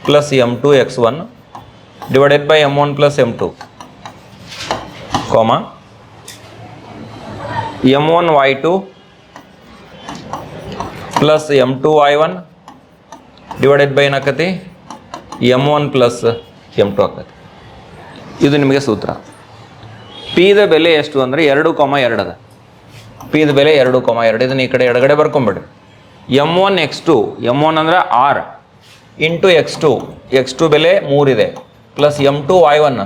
plus M two x one divided by M one plus M two comma M one y two plus M two y one divided by ಏನಾಕತಿ M one plus M two ಆಕತಿ. ಇದು ನಿಮಗೆ ಸೂತ್ರ. ಪಿದ ಬೆಲೆ ಎಷ್ಟು ಅಂದರೆ ಎರಡು ಕಾಮ ಎರಡು ಅದ. ಪಿದ ಬೆಲೆ ಎರಡು ಕಾಮ ಎರಡು. ಇದನ್ನು ಈ ಕಡೆ ಎಡಗಡೆ ಬರ್ಕೊಂಬಿಡ್ರಿ. M one x two M one ಅಂದರೆ R into x two x two ಬೆಲೆ ಮೂರಿದೆ, plus M two y one,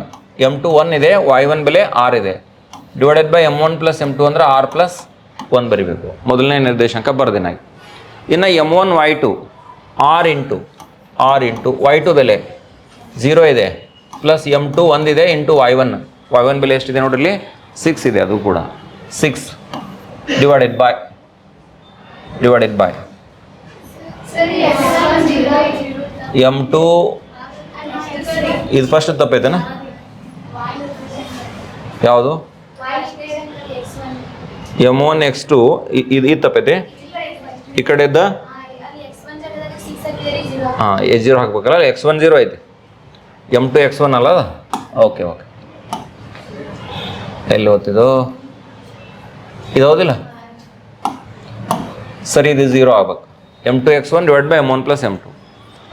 M two one ಇದೆ, ವೈ ಒನ್ ಬೆಲೆ ಆರ್ ಇದೆ. Divided by M one plus M two ಅಂದರೆ ಆರ್ ಪ್ಲಸ್ ಒನ್ ಬರಿಬೇಕು. ಮೊದಲನೇ ನಿರ್ದೇಶಾಂಕ ಬರ್ದಿನಾಗಿ. ಇನ್ನು M one y two, R into R into y two ಬೆಲೆ ಝೀರೋ ಇದೆ, ಪ್ಲಸ್ ಎಂ ಟು ಒಂದಿದೆ into y one. Y one ಬೆಲೆ ಎಷ್ಟಿದೆ ನೋಡ್ರಿ ಸಿಕ್ಸ್ ಇದೆ ಅದು ಕೂಡ. Six divided by divided by. M two ಇದು ಫಸ್ಟ್ ತಪ್ಪೈತೇನ ಯಾವುದು? ಎಂ ಒನ್ ಎಕ್ಸ್ ಟು ಇದು ಇದು ತಪ್ಪೈತೆ ಈ ಕಡೆದ ಹಾಂ ಎಚ್ ಜೀರೋ ಹಾಕ್ಬೇಕಲ್ಲ ಎಕ್ಸ್ ಒನ್ ಜೀರೋ ಐತಿ. ಎಂ ಟು ಎಕ್ಸ್ ಒನ್ ಅಲ್ಲ ಓಕೆ ಓಕೆ ಎಲ್ಲಿ ಓದ್ತಿದ್ದು? ಇದು ಹೌದಿಲ್ಲ ಸರಿ, ಇದು ಝೀರೋ ಆಗ್ಬೇಕು. M two x one divide by M one plus M two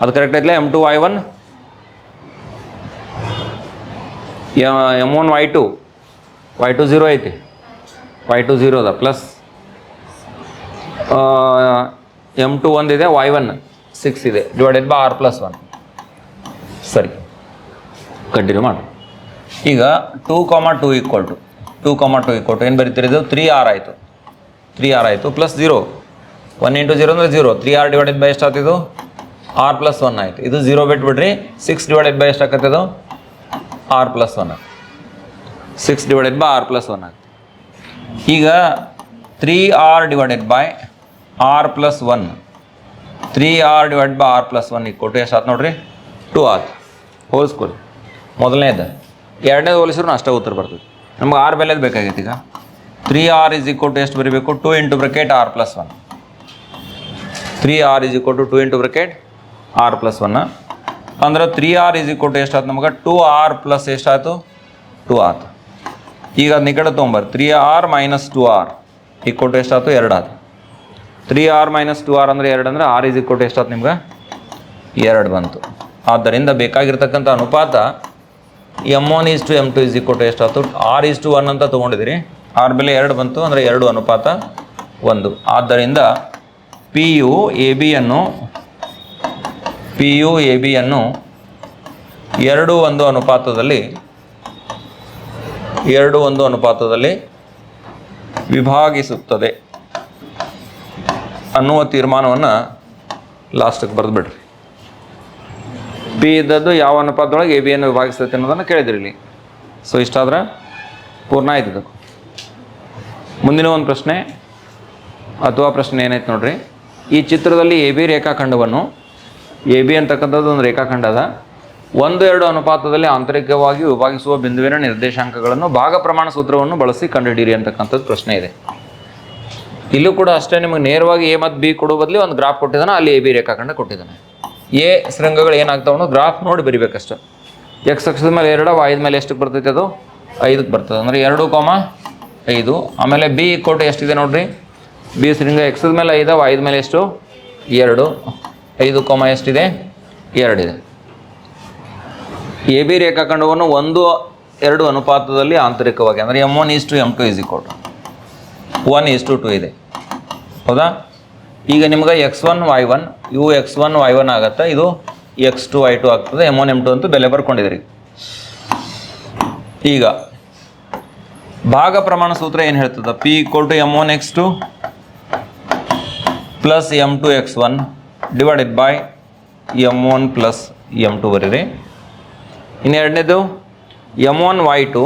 ಅದು correct ಐತಿಲ್ಲ M two y one M one y two y two zero ಐತಿ. ವೈ ಟು ಝೀರೋ ಅದ ಪ್ಲಸ್ ಎಂ ಟು ಒಂದಿದೆ ವೈ ಒನ್ ಸಿಕ್ಸ್ ಇದೆ. Divided by R plus one ಸರಿ. Continue ಮಾಡು. ಈಗ two comma two equal to two comma two equal to ಏನು ಬರೀತಿರೋದು three R ಆಯಿತು. ತ್ರೀ ಆರ್ ಆಯಿತು plus zero one into zero ಅಂದರೆ zero three R divided by ಎಷ್ಟಾಗ್ತಿದ್ದು R plus one ಆಯಿತು. ಇದು ಜೀರೋ ಬಿಟ್ಬಿಡ್ರಿ six divided by ಎಷ್ಟಾಗತ್ತದು R plus one six divided by R plus one ಆಗುತ್ತೆ. ಈಗ three R divided by R plus one three R divide by R plus one ಈಗ ಕೊಟ್ಟು ಎಷ್ಟು ಆಯ್ತು ನೋಡ್ರಿ? ಟು ಆತ್. ಹೋಲ್ಸ್ಕೊರಿ ಮೊದಲನೇದು. ಎರಡನೇದು ಹೋಲಿಸಿದ್ರು ಅಷ್ಟೇ ಉತ್ತರ ಬರ್ತದೆ. ನಮ್ಗೆ ಆರ್ ಬೆಲೆದು ಬೇಕಾಗೈತೆ ಈಗ. Three R is equal to ಎಷ್ಟು ಬರೀಬೇಕು? Two into bracket R plus one three R is equal to two into bracket R plus one ಅಂದ್ರೆ three R is equal to ಎಷ್ಟಾಯ್ತು ನಮಗೆ? ಟು ಆರ್ ಪ್ಲಸ್ ಎಷ್ಟಾಯ್ತು? Two ಆತು. ಈಗ ಅದನ್ನ ಈ ತೊಗೊಂಬರ್. Three R minus two R equal to ಎಷ್ಟಾಯ್ತು? ಎರಡು ಆಯ್ತು three R minus two R ಅಂದರೆ ಎರಡು ಅಂದರೆ ಆರ್ ಇಸ್ ಈಕ್ವಲ್ ಟು ಎಷ್ಟಾಯ್ತು ನಿಮ್ಗೆ? ಎರಡು ಬಂತು. ಆದ್ದರಿಂದ ಬೇಕಾಗಿರ್ತಕ್ಕಂಥ ಅನುಪಾತ M one is to M two is equal to ಎಷ್ಟಾಯ್ತು? ಆರ್ ಈಸ್ ಟು ಒನ್ ಅಂತ ತೊಗೊಂಡಿದ್ದೀರಿ. ಆರ್ ಬೆಲೆ ಎರಡು ಬಂತು ಅಂದರೆ ಎರಡು ಅನುಪಾತ ಒಂದು. ಆದ್ದರಿಂದ ಪಿ ಯು ಎ ಬಿಯನ್ನು ಪಿ ಯು ಎ ಬಿಯನ್ನು ಎರಡು ಒಂದು ಅನುಪಾತದಲ್ಲಿ, ಎರಡು ಒಂದು ಅನುಪಾತದಲ್ಲಿ ವಿಭಾಗಿಸುತ್ತದೆ ಅನ್ನುವ ತೀರ್ಮಾನವನ್ನು ಲಾಸ್ಟಿಗೆ ಬರೆದುಬಿಡ್ರಿ. ಬಿ ಇದ್ದದ್ದು ಯಾವ ಅನುಪಾತದೊಳಗೆ ಎ ಬಿಯನ್ನು ವಿಭಾಗಿಸುತ್ತೆ ಅನ್ನೋದನ್ನು ಕೇಳಿದ್ರಿ ಇಲ್ಲಿ. ಸೊ ಇಷ್ಟಾದ್ರೆ ಪೂರ್ಣ ಆಯ್ತು ಇದು ಮುಂದಿನ ಒಂದು ಪ್ರಶ್ನೆ, ಅಥವಾ ಪ್ರಶ್ನೆ ಏನೈತೆ ನೋಡ್ರಿ? ಈ ಚಿತ್ರದಲ್ಲಿ ಎ ಬಿ ರೇಖಾಖಂಡವನ್ನು ಎ ಬಿ ಅಂತಕ್ಕಂಥದ್ದು ಒಂದು ರೇಖಾಖಂಡ ಅದ. ಒಂದು, ಎರಡು ಅನುಪಾತದಲ್ಲಿ ಆಂತರಿಕವಾಗಿ ವಿಭಾಗಿಸುವ ಬಿಂದುವಿನ ನಿರ್ದೇಶಾಂಕಗಳನ್ನು ಭಾಗ ಪ್ರಮಾಣ ಸೂತ್ರವನ್ನು ಬಳಸಿ ಕಂಡುಹಿಡಿಯಿರಿ ಅಂತಕ್ಕಂಥದ್ದು ಪ್ರಶ್ನೆ ಇದೆ. ಇಲ್ಲೂ ಕೂಡ ಅಷ್ಟೇ ನಿಮಗೆ ನೇರವಾಗಿ ಎ ಮತ್ತು ಬಿ ಕೊಡೋ ಬದಲಿ ಒಂದು ಗ್ರಾಫ್ ಕೊಟ್ಟಿದ್ದಾನೆ, ಅಲ್ಲಿ ಎ ಬಿ ರೇಖಾಖಂಡ ಕೊಟ್ಟಿದ್ದಾನೆ. ಎ ಶೃಂಗಗಳು ಏನಾಗ್ತಾವನು ಗ್ರಾಫ್ ನೋಡಿ ಬರಿಬೇಕಷ್ಟು. ಎಕ್ಸ್ ಅಕ್ಷದ ಮೇಲೆ ಎರಡು ಐದು ಮೇಲೆ ಎಷ್ಟಕ್ಕೆ ಬರ್ತೈತೆ ಅದು? ಐದಕ್ಕೆ ಬರ್ತದೆ. ಅಂದರೆ ಎರಡು ಕಾಮ ಐದು. ಆಮೇಲೆ ಬಿ ಕೋಟೆ ಎಷ್ಟಿದೆ ನೋಡ್ರಿ? ಬಿ ಶೃಂಗ ಎಕ್ಸದ ಮೇಲೆ ಐದು ಐದು ಮೇಲೆ ಎಷ್ಟು? ಎರಡು. ಐದು ಕೋಮ ಎಷ್ಟಿದೆ? ಎರಡಿದೆ. ಎ ಬಿ ರೇಖಾಖಂಡವನ್ನು ಒಂದು, ಎರಡು ಅನುಪಾತದಲ್ಲಿ ಆಂತರಿಕವಾಗಿ, ಅಂದರೆ M one is to M two is equal to. One is to two ಇದೆ. ಹೌದಾ? ಈಗ ನಿಮ್ಗೆ ಎಕ್ಸ್ ಒನ್, ವೈ ಒನ್, ಇವು ಎಕ್ಸ್ ಒನ್, ವೈ ಒನ್ ಆಗುತ್ತೆ. ಇದು ಎಕ್ಸ್ ಟು, ವೈ ಟು ಆಗ್ತದೆ. ಎಂ ಒನ್, ಎಂ ಟು ಅಂತ ಬೆಲೆ ಬರ್ಕೊಂಡಿದ್ದೀರಿ ಈಗ, ಭಾಗ ಪ್ರಮಾಣ ಸೂತ್ರ ಏನು ಹೇಳ್ತದೆ? P equal to M one x two plus M two x one. Divided by M one plus M two ಬರೀರಿ. ಇನ್ನು ಎರಡನೇದು M one y two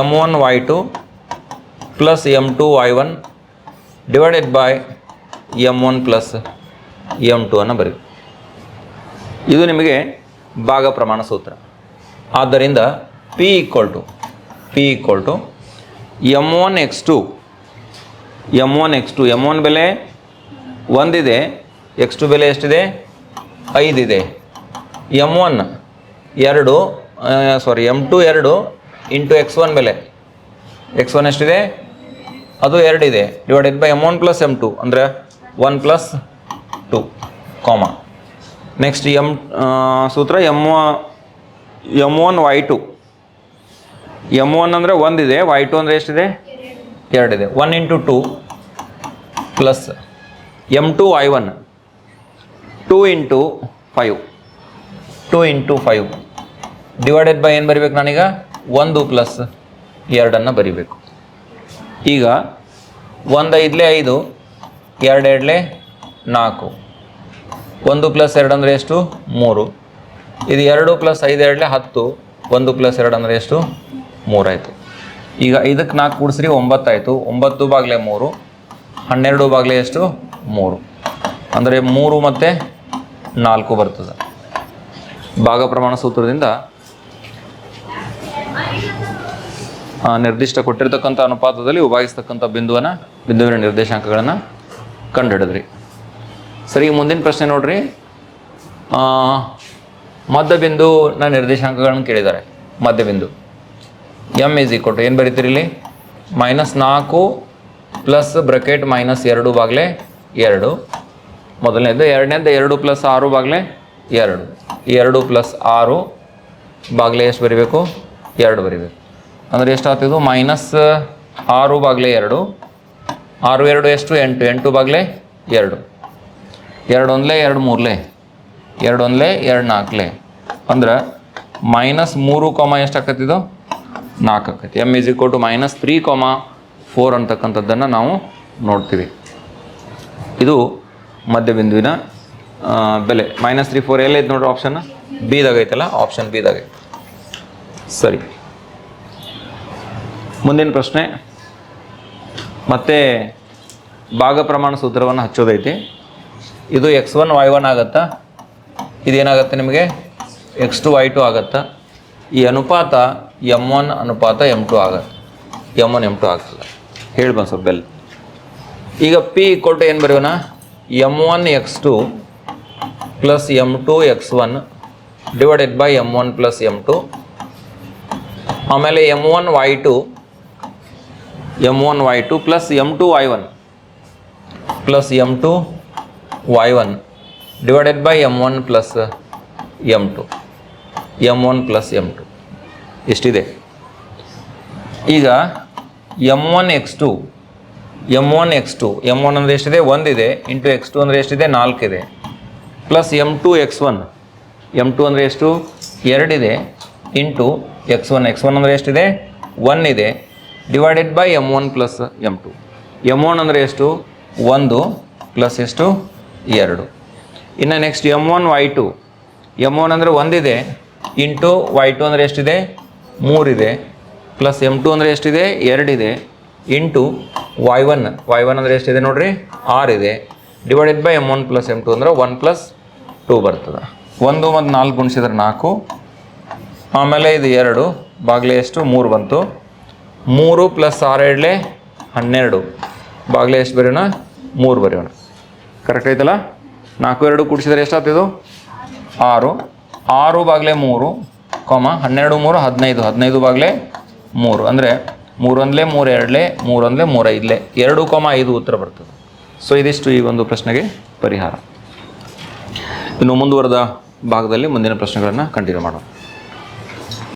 M one y two plus M two y one divided by M one plus M two ಅನ್ನು ಬರೀರಿ. ಇದು ನಿಮಗೆ ಭಾಗ ಪ್ರಮಾಣ ಸೂತ್ರ. ಆದ್ದರಿಂದ P equal to P equal to M one x two M one x two M one ಬೆಲೆ ಒಂದಿದೆ. ಎಕ್ಸ್ ಟು ಬೆಲೆ ಎಷ್ಟಿದೆ? ಐದಿದೆ ಎಂ ಒನ್ ಎರಡು ಸಾರಿ ಎಂ ಟು ಎರಡು ಇಂಟು ಎಕ್ಸ್ ಒನ್ ಬೆಲೆ. ಎಕ್ಸ್ ಒನ್ ಎಷ್ಟಿದೆ? ಅದು ಎರಡಿದೆ divided by M one plus M two ಅಂದರೆ one plus two comma next M ಸೂತ್ರ M M one y two M one ಅಂದರೆ ಒಂದಿದೆ ವೈ ಟು ಅಂದರೆ ಎಷ್ಟಿದೆ? ಎರಡಿದೆ one into two plus M two y one two into five. Two into five. Divided by ಏನು ಬರಿಬೇಕು ನಾನೀಗ? ಒಂದು ಪ್ಲಸ್ ಎರಡನ್ನು ಬರಿಬೇಕು. ಈಗ ಒಂದು ಐದಲೆ ಐದು, ಎರಡು ಎರಡಲೆ ನಾಲ್ಕು. ಒಂದು ಪ್ಲಸ್ ಎರಡು ಅಂದರೆ ಎಷ್ಟು? ಮೂರು. ಇದು ಎರಡು ಪ್ಲಸ್ ಐದು ಎರಡಲೆ ಹತ್ತು, ಒಂದು ಪ್ಲಸ್ ಎರಡು ಅಂದರೆ ಎಷ್ಟು? ಮೂರಾಯಿತು. ಈಗ ಐದಕ್ಕೆ ನಾಲ್ಕು ಕೂಡಿಸ್ರಿ ಒಂಬತ್ತಾಯಿತು. ಒಂಬತ್ತು ಬಾಗಿಲೆ ಮೂರು, ಹನ್ನೆರಡು ಬಾಗಿಲೆ ಎಷ್ಟು? ಮೂರು. ಅಂದರೆ ಮೂರು ಮತ್ತು ನಾಲ್ಕು ಬರ್ತದೆ. ಭಾಗ ಪ್ರಮಾಣ ಸೂತ್ರದಿಂದ ನಿರ್ದಿಷ್ಟ ಕೊಟ್ಟಿರ್ತಕ್ಕಂಥ ಅನುಪಾತದಲ್ಲಿ ವಿಭಾಗಿಸ್ತಕ್ಕಂಥ ಬಿಂದುವನ ಬಿಂದುವಿನ ನಿರ್ದೇಶಾಂಕಗಳನ್ನು ಕಂಡುಹಿಡಿದ್ರಿ. ಸರಿ ಮುಂದಿನ ಪ್ರಶ್ನೆ ನೋಡ್ರಿ. ಮಧ್ಯಬಿಂದುನ ನಿರ್ದೇಶಾಂಕಗಳನ್ನು ಕೇಳಿದ್ದಾರೆ. ಮಧ್ಯಬಿಂದು. ಎಂ ಈಸ್ ಈಕ್ವಲ್ ಟು ಏನು ಬರೀತೀರಿ ಇಲ್ಲಿ? ಮೈನಸ್ ನಾಲ್ಕು ಪ್ಲಸ್ ಬ್ರಕೆಟ್ ಮೈನಸ್ ಎರಡು ಬಾಗ್ಲೆ ಎರಡು. ಮೊದಲನೇದು, ಎರಡನೇದು ಎರಡು ಪ್ಲಸ್ ಆರು ಬಾಗಿಲೆ ಎರಡು. ಎರಡು ಪ್ಲಸ್ ಆರು ಬಾಗಿಲೆ ಎಷ್ಟು ಬರಿಬೇಕು? ಎರಡು ಬರಿಬೇಕು. ಅಂದರೆ ಎಷ್ಟಾಗ್ತಿದ್ದು ಮೈನಸ್ ಆರು ಬಾಗಿಲೆ ಎರಡು. ಆರು, ಎರಡು ಎಷ್ಟು? ಎಂಟು. ಎಂಟು ಬಾಗಿಲೆ ಎರಡು. ಎರಡು ಒಂದಲೇ, ಎರಡು ಮೂರಲೇ. ಎರಡು ಒಂದಲೇ, ಎರಡು ನಾಲ್ಕಲೆ ಅಂದ್ರೆ ಮೈನಸ್ ಮೂರು ಕೊಮ ಎಷ್ಟು ಆಕತ್ತಿದ್ದು ನಾಲ್ಕು ಆಕತಿ M is equal to minus three comma four ಅಂತಕ್ಕಂಥದ್ದನ್ನು ನಾವು ನೋಡ್ತೀವಿ. ಇದು ಮಧ್ಯಬಿಂದುವಿನ ಬೆಲೆ. ಮೈನಸ್ ತ್ರೀ ಫೋರ್ ಎಲ್ಲೈತೆ ನೋಡ್ರಿ ಆಪ್ಷನ್ ಬಿದಾಗೈತಲ್ಲ ಆಪ್ಷನ್ ಬಿದಾಗ ಐತೆ ಸರಿ. ಮುಂದಿನ ಪ್ರಶ್ನೆ. ಮತ್ತೆ ಭಾಗ ಪ್ರಮಾಣ ಸೂತ್ರವನ್ನು ಹಚ್ಚೋದೈತಿ. ಇದು ಎಕ್ಸ್ ಒನ್ ವೈ ಒನ್ ಆಗತ್ತಾ? ಇದೇನಾಗತ್ತೆ ನಿಮಗೆ? ಎಕ್ಸ್ ಟು ವೈ ಟು ಆಗತ್ತಾ. ಈ ಅನುಪಾತ ಎಂ ಒನ್ ಅನುಪಾತ ಎಂ ಟು ಆಗತ್ತೆ. ಎಂ ಒನ್ ಎಂ ಟು ಆಗ್ತದೆ. ಹೇಳಿ ಸ್ವಲ್ಪ ಬೆಲ್. ಈಗ ಪಿ ಕೊಟ್ಟು ಏನು ಬರೆಯೋಣ? M one x two plus M two x one divided by M one plus M two ಆಮೇಲೆ M one y two M one y two plus M two y one plus M two y one divided by M one plus M two M one plus M two ಎಷ್ಟಿದೆ ಈಗ M one x two M one x two M one ಅಂದರೆ ಎಷ್ಟಿದೆ? ಒಂದಿದೆ. Into X two ಅಂದರೆ ಎಷ್ಟಿದೆ? ನಾಲ್ಕಿದೆ. Plus M two x one M two ಅಂದರೆ ಎಷ್ಟು? ಎರಡಿದೆ. Into x one x one ಅಂದರೆ ಎಷ್ಟಿದೆ? ಒನ್ ಇದೆ divided by M one plus M two M one ಅಂದರೆ ಎಷ್ಟು? ಒಂದು ಪ್ಲಸ್ ಎಷ್ಟು? ಎರಡು. ಇನ್ನು next M one y two M one ಅಂದರೆ ಒಂದಿದೆ. ಇಂಟು ವೈ ಟು ಅಂದರೆ ಎಷ್ಟಿದೆ? ಮೂರಿದೆ. ಪ್ಲಸ್ ಎಂ ಟು ಅಂದರೆ ಎಷ್ಟಿದೆ? ಎರಡಿದೆ. Into y one y one ಅಂದರೆ ಎಷ್ಟಿದೆ ನೋಡಿರಿ? ಆರ್ ಇದೆ. Divided by M one plus M two ಅಂದರೆ ಒನ್ ಪ್ಲಸ್ ಟೂ ಬರ್ತದೆ. ಒಂದು ಮತ್ತು ನಾಲ್ಕು ಗುಣಿಸಿದ್ರೆ ನಾಲ್ಕು. ಆಮೇಲೆ ಇದು ಎರಡು. ಬಾಗಿಲೆ ಎಷ್ಟು? ಮೂರು ಬಂತು. ಮೂರು ಪ್ಲಸ್ ಆರು ಎರಡಲೆ ಹನ್ನೆರಡು. ಬಾಗಿಲೆ ಎಷ್ಟು ಬರೆಯೋಣ? ಮೂರು ಬರೆಯೋಣ. ಕರೆಕ್ಟ್ ಐತಲ್ಲ? ನಾಲ್ಕು, ಎರಡು ಕೂಡಿಸಿದ್ರೆ ಎಷ್ಟಾಗ್ತಿದು ಆರು. ಆರು ಬಾಗಿಲೆ ಮೂರು ಕಾಮ ಹನ್ನೆರಡು, ಮೂರು, ಹದಿನೈದು. ಹದಿನೈದು ಬಾಗಿಲೆ ಮೂರು. ಅಂದರೆ ಮೂರೊಂದಲೇ ಮೂರು ಎರಡಲೇ ಮೂರೊಂದಲೇ. ಮೂರು ಐದಲೇ ಎರಡು ಕೋಮ ಐದು ಉತ್ತರ ಬರ್ತದೆ. ಸೊ ಇದಿಷ್ಟು ಈ ಒಂದು ಪ್ರಶ್ನೆಗೆ ಪರಿಹಾರ. ಇನ್ನು ಮುಂದುವರೆದ ಭಾಗದಲ್ಲಿ ಮುಂದಿನ ಪ್ರಶ್ನೆಗಳನ್ನು ಕಂಟಿನ್ಯೂ ಮಾಡೋಣ.